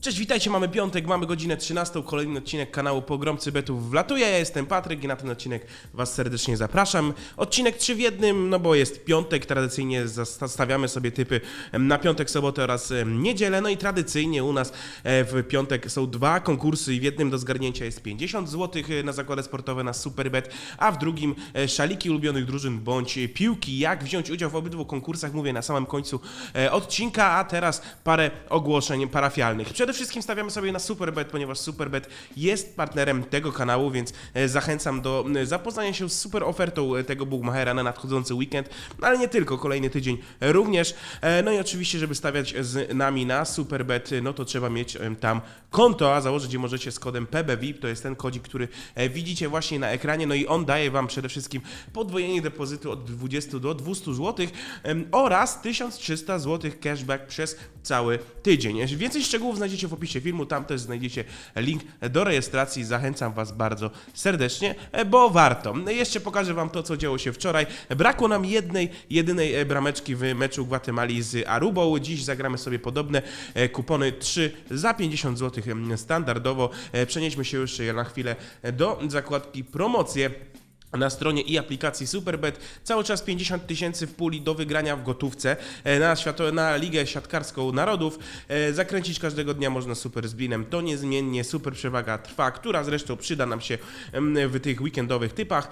Cześć, witajcie, mamy piątek, mamy godzinę 13, kolejny odcinek kanału Pogromcy Betów wlatuje, ja jestem Patryk i na ten odcinek Was serdecznie zapraszam. Odcinek 3 w jednym, no bo jest piątek, tradycyjnie stawiamy sobie typy na piątek, sobotę oraz niedzielę, no i tradycyjnie u nas e, w piątek są dwa konkursy i w jednym do zgarnięcia jest 50 zł na zakłady sportowe na Superbet, a w drugim e, szaliki ulubionych drużyn bądź piłki. Jak wziąć udział w obydwu konkursach, mówię na samym końcu e, odcinka, a teraz parę ogłoszeń parafialnych. Przede wszystkim stawiamy sobie na Superbet, ponieważ Superbet jest partnerem tego kanału, więc e, zachęcam do zapoznania się z super ofertą e, tego Bookmachera na nadchodzący weekend, ale nie tylko, kolejny tydzień również. E, No i oczywiście, żeby stawiać z nami na Superbet, no to trzeba mieć tam konto, a założyć je możecie z kodem PBVIP, to jest ten kodzik, który widzicie właśnie na ekranie, no i on daje Wam przede wszystkim podwojenie depozytu od 20 do 200 zł oraz 1300 zł cashback przez cały tydzień. Więcej szczegółów znajdziecie w opisie filmu, tam też znajdziecie link do rejestracji. Zachęcam Was bardzo serdecznie, bo warto. Jeszcze pokażę Wam to, co działo się wczoraj. Brakło nam jednej, jedynej e, brameczki w meczu Gwatemali z Arubą. Dziś zagramy sobie podobne e, kupony 3 za 50 zł standardowo. E, Przenieśmy się już na chwilę do zakładki promocje na stronie i aplikacji Superbet cały czas 50 tysięcy w puli do wygrania w gotówce e, na, świato, na Ligę Siatkarską Narodów. E, Zakręcić każdego dnia można super z. To niezmiennie super przewaga trwa, która zresztą przyda nam się w tych weekendowych typach.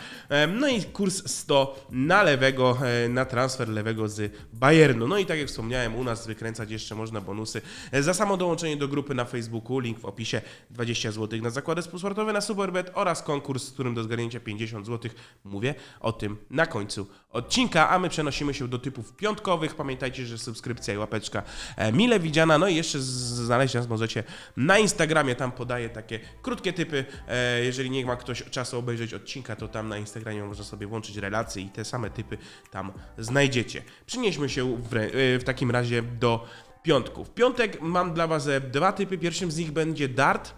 No i kurs 100 na lewego, e, na transfer lewego z Bayernu. No i tak jak wspomniałem, u nas wykręcać jeszcze można bonusy za samo dołączenie do grupy na Facebooku. Link w opisie 20 zł na zakłady sportowe na Superbet oraz konkurs, z którym do zgarnięcia 50 zł. Mówię o tym na końcu odcinka, a my przenosimy się do typów piątkowych. Pamiętajcie, że subskrypcja i łapeczka e, mile widziana. No i jeszcze znaleźć nas możecie na Instagramie, tam podaję takie krótkie typy. E, Jeżeli nie ma ktoś czasu obejrzeć odcinka, to tam na Instagramie można sobie włączyć relacje i te same typy tam znajdziecie. Przynieśmy się w, e, w takim razie do piątków. W piątek mam dla Was dwa typy. Pierwszym z nich będzie dart.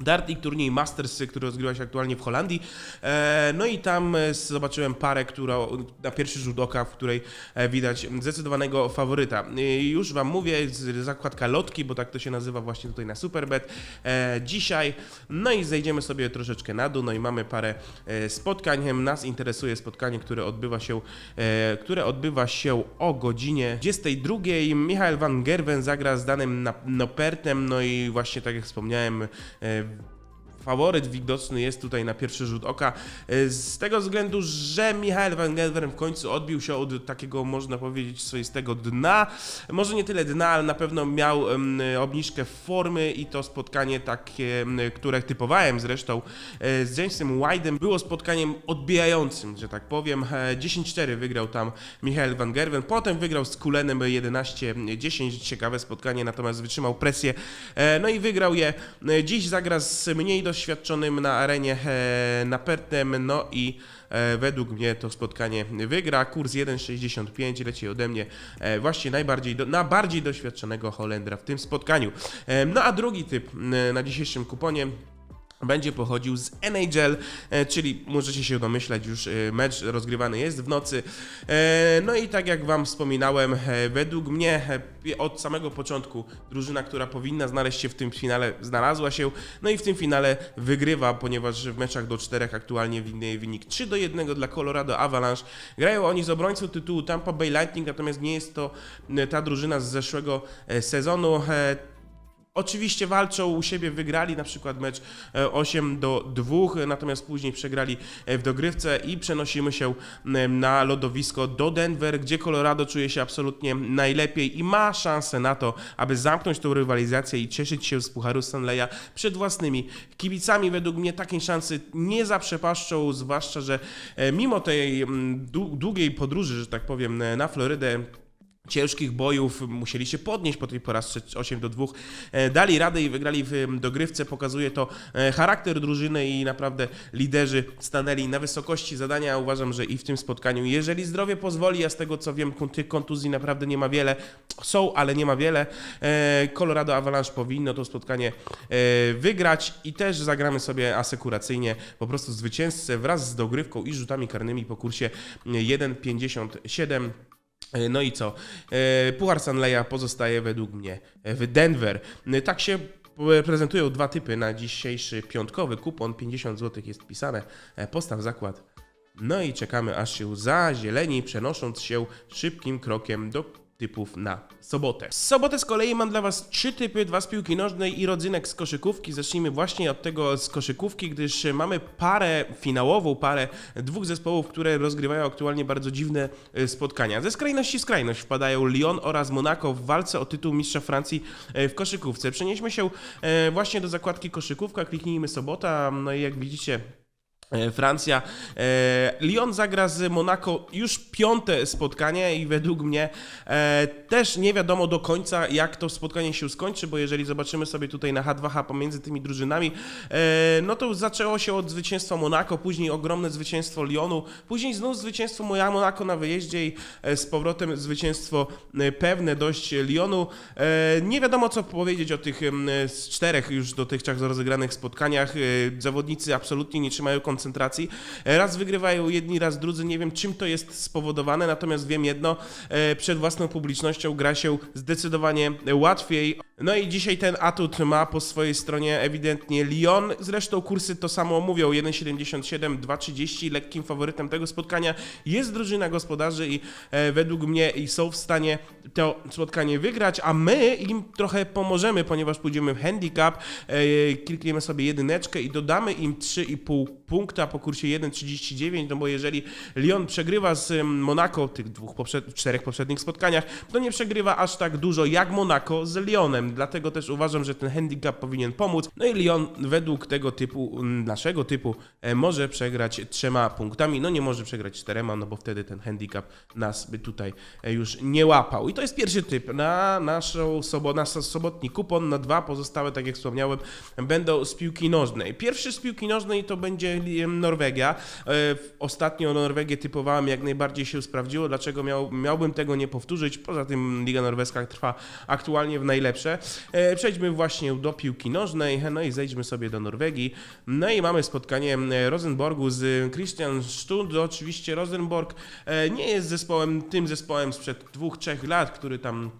Dart i turniej Masters, który rozgrywa się aktualnie w Holandii. E, No i tam e, zobaczyłem parę, która na pierwszy rzut oka, w której e, widać zdecydowanego faworyta. Już Wam mówię, zakładka lotki, bo tak to się nazywa właśnie tutaj na Superbet. Dzisiaj, no i zejdziemy sobie troszeczkę na dół, no i mamy parę spotkań. Nas interesuje spotkanie, które odbywa się, które odbywa się o godzinie 22. Michael van Gerwen zagra z Danem Nap- Nopertem, no i właśnie tak jak wspomniałem, faworyt widoczny jest tutaj na pierwszy rzut oka. e, Z tego względu, że Michael Van Gerwen w końcu odbił się od takiego, można powiedzieć, swoistego dna. Może nie tyle dna, ale na pewno miał obniżkę formy i to spotkanie takie, które typowałem zresztą e, z Jamesem White'em, było spotkaniem odbijającym, że tak powiem. E, 10-4 wygrał tam Michael Van Gerwen, potem wygrał z Kulenem 11-10, ciekawe spotkanie, natomiast wytrzymał presję, e, no i wygrał je. E, Dziś zagra z mniej doświadczonym na arenie e, Napertem, no i e, według mnie to spotkanie wygra. Kurs 1,65 leci ode mnie e, właśnie najbardziej do, na bardziej doświadczonego Holendra w tym spotkaniu. No a drugi typ na dzisiejszym kuponie będzie pochodził z NHL, e, czyli możecie się domyślać, już e, mecz rozgrywany jest w nocy. E, No i tak jak Wam wspominałem, według mnie od samego początku drużyna, która powinna znaleźć się w tym finale, znalazła się. No i w tym finale wygrywa, ponieważ w meczach do czterech aktualnie widnieje wynik 3 do 1 dla Colorado Avalanche. Grają oni z obrońcą tytułu Tampa Bay Lightning, natomiast nie jest to ta drużyna z zeszłego sezonu. E, Oczywiście walczą u siebie, wygrali na przykład mecz e, 8 do 2, natomiast później przegrali e, w dogrywce i przenosimy się na lodowisko do Denver, gdzie Colorado czuje się absolutnie najlepiej i ma szansę na to, aby zamknąć tą rywalizację i cieszyć się z Pucharu Stanleya przed własnymi kibicami. Według mnie takiej szansy nie zaprzepaszczą, zwłaszcza, że e, mimo tej dłu- długiej podróży, że tak powiem, e, na Florydę, ciężkich bojów musieli się podnieść po tej porażce 8 do 2. E, Dali radę i wygrali w dogrywce. Pokazuje to e, charakter drużyny i naprawdę liderzy stanęli na wysokości zadania. Uważam, że i w tym spotkaniu, jeżeli zdrowie pozwoli, ja z tego co wiem, tych kontuzji naprawdę nie ma wiele. Są, ale nie ma wiele. E, Colorado Avalanche powinno to spotkanie wygrać i też zagramy sobie asekuracyjnie po prostu zwycięzcę wraz z dogrywką i rzutami karnymi po kursie 1,57. E, No i co? E, Puchar Stanleya pozostaje według mnie w Denver. E, Tak się prezentują dwa typy na dzisiejszy piątkowy kupon. 50 zł jest pisane. E, Postaw zakład. No i czekamy aż się zazieleni, przenosząc się szybkim krokiem do typów na sobotę. W sobotę z kolei mam dla Was trzy typy, dwa z piłki nożnej i rodzynek z koszykówki. Zacznijmy właśnie od tego z koszykówki, gdyż mamy parę finałową, parę dwóch zespołów, które rozgrywają aktualnie bardzo dziwne e, spotkania. Ze skrajności skrajność wpadają Lyon oraz Monaco w walce o tytuł mistrza Francji e, w koszykówce. Przenieśmy się e, właśnie do zakładki koszykówka, kliknijmy sobota, no i jak widzicie E, Francja. E, Lyon zagra z Monaco już piąte spotkanie i według mnie e, też nie wiadomo do końca, jak to spotkanie się skończy, bo jeżeli zobaczymy sobie tutaj na H2H pomiędzy tymi drużynami, e, no to zaczęło się od zwycięstwa Monaco, później ogromne zwycięstwo Lyonu, później znów zwycięstwo moja Monaco na wyjeździe i e, z powrotem zwycięstwo e, pewne dość Lyonu. E, nie wiadomo co powiedzieć o tych czterech już dotychczas rozegranych spotkaniach. E, Zawodnicy absolutnie nie trzymają koncentracji. Raz wygrywają jedni, raz drudzy. Nie wiem czym to jest spowodowane, natomiast wiem jedno, e, przed własną publicznością gra się zdecydowanie łatwiej. No i dzisiaj ten atut ma po swojej stronie ewidentnie Lyon. Zresztą kursy to samo mówią. 1,77, 2,30. Lekkim faworytem tego spotkania jest drużyna gospodarzy i e, według mnie i są w stanie to spotkanie wygrać, a my im trochę pomożemy, ponieważ pójdziemy w handicap, e, klikniemy sobie jedyneczkę i dodamy im 3,5 punkta po kursie 1,39, no bo jeżeli Lyon przegrywa z Monaco w tych dwóch czterech poprzednich spotkaniach, to nie przegrywa aż tak dużo jak Monaco z Lyonem, dlatego też uważam, że ten handicap powinien pomóc. No i Lyon według tego typu, naszego typu, e, może przegrać trzema punktami, no nie może przegrać czterema, no bo wtedy ten handicap nas by tutaj e, już nie łapał. I to jest pierwszy typ na naszą sobo, nasz sobotni kupon, na dwa pozostałe, tak jak wspomniałem, będą z piłki nożnej. Pierwszy z piłki nożnej to będzie Norwegia. E, Ostatnio Norwegię typowałem, jak najbardziej się sprawdziło. Dlaczego miał, miałbym tego nie powtórzyć? Poza tym Liga Norweska trwa aktualnie w najlepsze. E, Przejdźmy właśnie do piłki nożnej, no i zejdźmy sobie do Norwegii. No i mamy spotkanie e, Rosenborgu z Christian Stund. Oczywiście Rosenborg e, nie jest zespołem, tym zespołem sprzed dwóch, trzech lat, który tam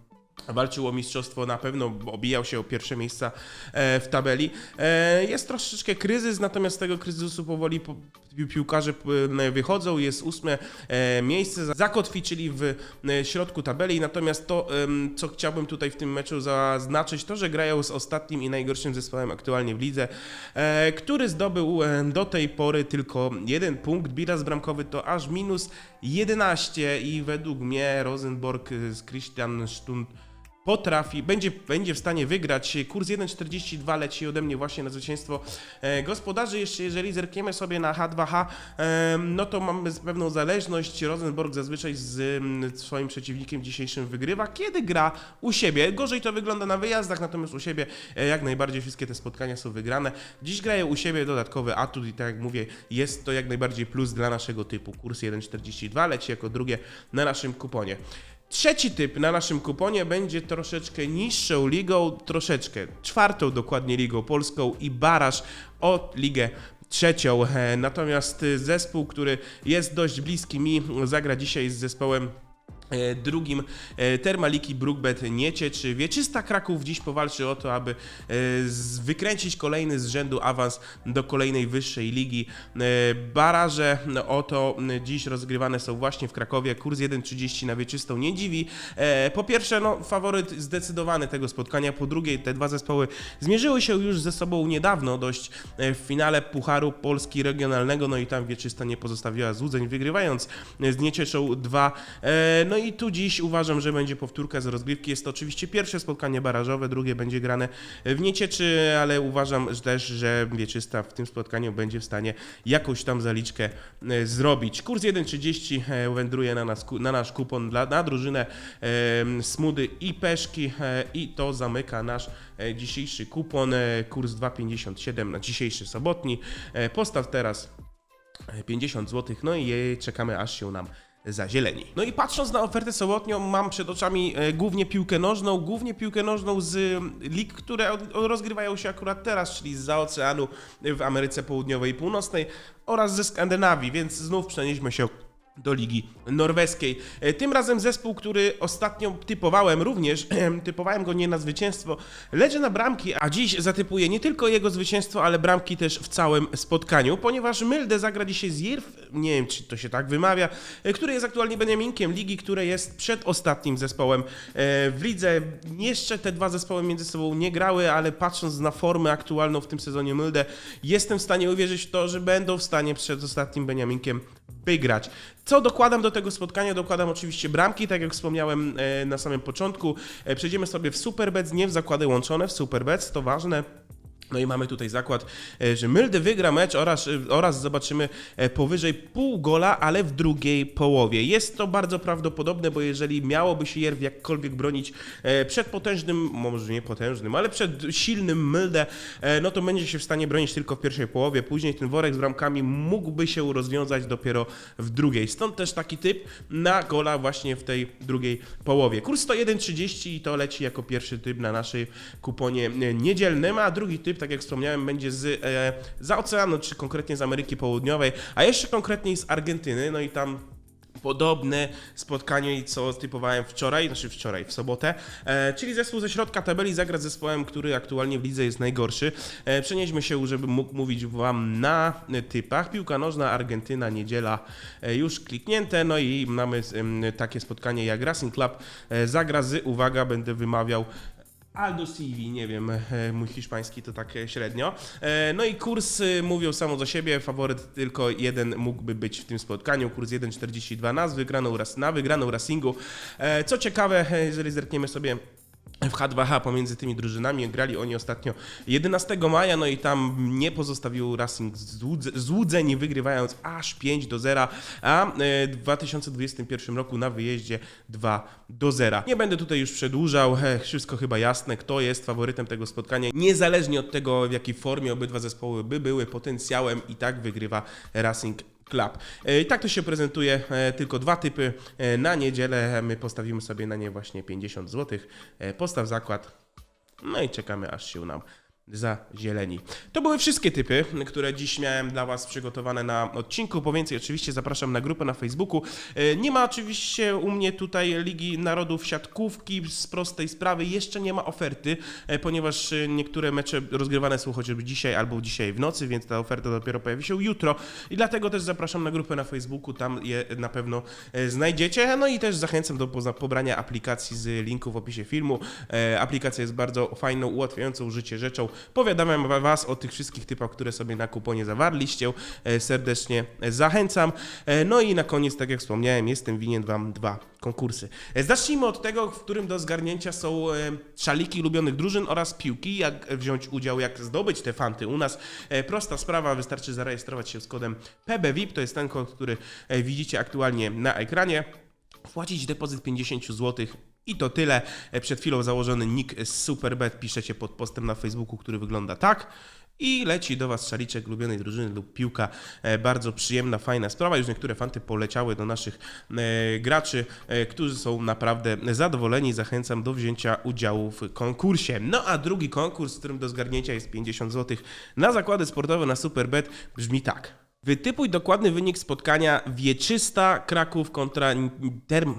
Walczył o mistrzostwo, na pewno obijał się o pierwsze miejsca e, w tabeli. E, Jest troszeczkę kryzys, natomiast z tego kryzysu powoli po- pi- piłkarze p- wychodzą. Jest ósme e, miejsce, zakotwiczyli w e, środku tabeli. Natomiast to, co chciałbym tutaj w tym meczu zaznaczyć, to, że grają z ostatnim i najgorszym zespołem aktualnie w lidze, e, który zdobył e, do tej pory tylko jeden punkt. Bilans bramkowy to aż minus 11 i według mnie Rosenborg e, z Christian Stund potrafi, będzie, będzie w stanie wygrać. Kurs 1,42 leci ode mnie właśnie na zwycięstwo e, gospodarzy. Jeszcze jeżeli zerkniemy sobie na H2H, e, no to mamy pewną zależność. Rosenborg zazwyczaj z swoim przeciwnikiem dzisiejszym wygrywa, kiedy gra u siebie. Gorzej to wygląda na wyjazdach, natomiast u siebie e, jak najbardziej wszystkie te spotkania są wygrane. Dziś grają u siebie dodatkowy atut i tak jak mówię, jest to jak najbardziej plus dla naszego typu. Kurs 1,42 leci jako drugie na naszym kuponie. Trzeci typ na naszym kuponie będzie troszeczkę niższą ligą, troszeczkę czwartą dokładnie ligą polską i baraż o ligę trzecią. E, Natomiast y, zespół, który jest dość bliski mi, zagra dzisiaj z zespołem e, drugim e, Termaliki Brookbet Nieciecz. Wieczysta Kraków dziś powalczy o to, aby e, wykręcić kolejny z rzędu awans do kolejnej wyższej ligi. E, Baraże no, o to dziś rozgrywane są właśnie w Krakowie. Kurs 1,30 na wieczystą nie dziwi. E, Po pierwsze, no, faworyt zdecydowany tego spotkania. Po drugie, te dwa zespoły zmierzyły się już ze sobą niedawno dość e, w finale Pucharu Polski Regionalnego. No i tam wieczysta nie pozostawiła złudzeń, wygrywając e, z Niecieczą 2. E, No i tu dziś uważam, że będzie powtórka z rozgrywki. Jest to oczywiście pierwsze spotkanie barażowe, drugie będzie grane w Niecieczy, ale uważam też, że Wieczysta w tym spotkaniu będzie w stanie jakąś tam zaliczkę e, zrobić. Kurs 1,30 e, wędruje na, nas, na nasz kupon dla, na drużynę Smudy i Peszki e, i to zamyka nasz dzisiejszy kupon. Kurs 2,57 na dzisiejszy sobotni. Postaw teraz e, 50 zł, no i czekamy aż się nam zazieleni. No i patrząc na ofertę sobotnią, mam przed oczami e, głównie piłkę nożną, głównie piłkę nożną z e, lig, które rozgrywają się akurat teraz, czyli z oceanu w Ameryce Południowej i Północnej oraz ze Skandynawii, więc znów przenieśmy się do Ligi Norweskiej. E, Tym razem zespół, który ostatnio typowałem również, typowałem go nie na zwycięstwo, lecz na bramki, a dziś zatypuję nie tylko jego zwycięstwo, ale bramki też w całym spotkaniu, ponieważ Milde zagra dzisiaj z Jirf, nie wiem czy to się tak wymawia, e, który jest aktualnie Beniaminkiem ligi, które jest przed ostatnim zespołem e, w lidze. Jeszcze te dwa zespoły między sobą nie grały, ale patrząc na formę aktualną w tym sezonie Milde, jestem w stanie uwierzyć w to, że będą w stanie przed ostatnim Beniaminkiem wygrać. Co dokładam do tego spotkania? Dokładam oczywiście bramki, tak jak wspomniałem e, na samym początku. E, Przejdziemy sobie w Superbets, nie w zakłady łączone, w Superbets, to ważne. No i mamy tutaj zakład, e, że Milde wygra mecz oraz, e, oraz zobaczymy e, powyżej pół gola, ale w drugiej połowie. Jest to bardzo prawdopodobne, bo jeżeli miałoby się Jerw jakkolwiek bronić przed potężnym, może nie potężnym, ale przed silnym Milde, e, no to będzie się w stanie bronić tylko w pierwszej połowie. Później ten worek z bramkami mógłby się rozwiązać dopiero w drugiej. Stąd też taki typ na gola właśnie w tej drugiej połowie. Kurs 101,30 i to leci jako pierwszy typ na naszej kuponie niedzielnym, a drugi typ, tak jak wspomniałem, będzie z, e, za oceanu, czy konkretnie z Ameryki Południowej, a jeszcze konkretniej z Argentyny, no i tam podobne spotkanie, co typowałem wczoraj, znaczy wczoraj, w sobotę, e, czyli zespół ze środka tabeli zagra z zespołem, który aktualnie w lidze jest najgorszy. E, przenieśmy się, żeby mógł mówić Wam na typach. Piłka nożna, Argentyna, niedziela e, już kliknięte, no i mamy em, takie spotkanie jak Racing Club e, zagra z, uwaga, będę wymawiał Aldo Civi, nie wiem, e, mój hiszpański to tak e, średnio. E, No i kurs mówią samo za siebie, faworyt tylko jeden mógłby być w tym spotkaniu, kurs 1,42 na wygraną, na wygraną Racingu. Co ciekawe, jeżeli zerkniemy sobie w H2H pomiędzy tymi drużynami. Grali oni ostatnio 11 maja, no i tam nie pozostawił Racing złudze- złudzeń, wygrywając aż 5 do 0, a e, w 2021 roku na wyjeździe 2 do 0. Nie będę tutaj już przedłużał, wszystko chyba jasne, kto jest faworytem tego spotkania. Niezależnie od tego, w jakiej formie obydwa zespoły by były, potencjałem i tak wygrywa Racing Club. E, I tak to się prezentuje, e, tylko dwa typy e, na niedzielę. My postawimy sobie na nie właśnie 50 zł. Postaw zakład. No i czekamy aż się nam zazieleni. To były wszystkie typy, które dziś miałem dla Was przygotowane na odcinku. Po więcej oczywiście zapraszam na grupę na Facebooku. E, Nie ma oczywiście u mnie tutaj Ligi Narodów siatkówki z prostej sprawy. Jeszcze nie ma oferty, e, ponieważ e, niektóre mecze rozgrywane są chociażby dzisiaj albo dzisiaj w nocy, więc ta oferta dopiero pojawi się jutro. I dlatego też zapraszam na grupę na Facebooku, tam je na pewno znajdziecie. No i też zachęcam do pobrania aplikacji z linku w opisie filmu. Aplikacja jest bardzo fajną, ułatwiającą życie rzeczą. Powiadamiam wa- Was o tych wszystkich typach, które sobie na kuponie zawarliście. E, Serdecznie zachęcam. E, No i na koniec, tak jak wspomniałem, jestem winien Wam dwa konkursy. E, Zacznijmy od tego, w którym do zgarnięcia są szaliki ulubionych drużyn oraz piłki. Jak wziąć udział, jak zdobyć te fanty u nas. Prosta sprawa, wystarczy zarejestrować się z kodem PBVIP. To jest ten kod, który widzicie aktualnie na ekranie wpłacić depozyt 50 zł i to tyle. E, Przed chwilą założony nick z Superbet piszecie pod postem na Facebooku, który wygląda tak. I leci do Was szaliczek ulubionej drużyny lub piłka. E, Bardzo przyjemna, fajna sprawa. Już niektóre fanty poleciały do naszych e, graczy, którzy są naprawdę zadowoleni. Zachęcam do wzięcia udziału w konkursie. No a drugi konkurs, którym do zgarnięcia jest 50 zł na zakłady sportowe na Superbet brzmi tak. Wytypuj dokładny wynik spotkania Wieczysta Kraków kontra Term...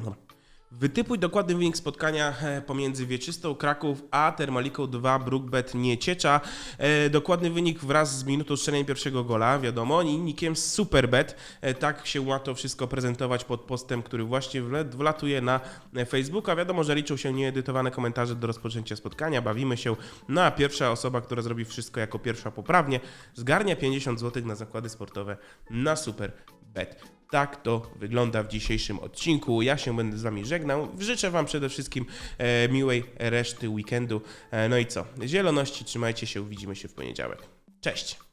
Wytypuj dokładny wynik spotkania pomiędzy Wieczystą Kraków a Termaliką 2 Brookbet Nieciecza. E, Dokładny wynik wraz z minutą strzelenia pierwszego gola, wiadomo, i nikiem Superbet. E, Tak się ma to wszystko prezentować pod postem, który właśnie wlatuje na Facebooka. Wiadomo, że liczą się nieedytowane komentarze do rozpoczęcia spotkania, bawimy się. No a pierwsza osoba, która zrobi wszystko jako pierwsza poprawnie, zgarnia 50 zł na zakłady sportowe na Superbet. Tak to wygląda w dzisiejszym odcinku. Ja się będę z Wami żegnał. Życzę Wam przede wszystkim e, miłej reszty weekendu. E, no i co? Zieloności, trzymajcie się, widzimy się w poniedziałek. Cześć!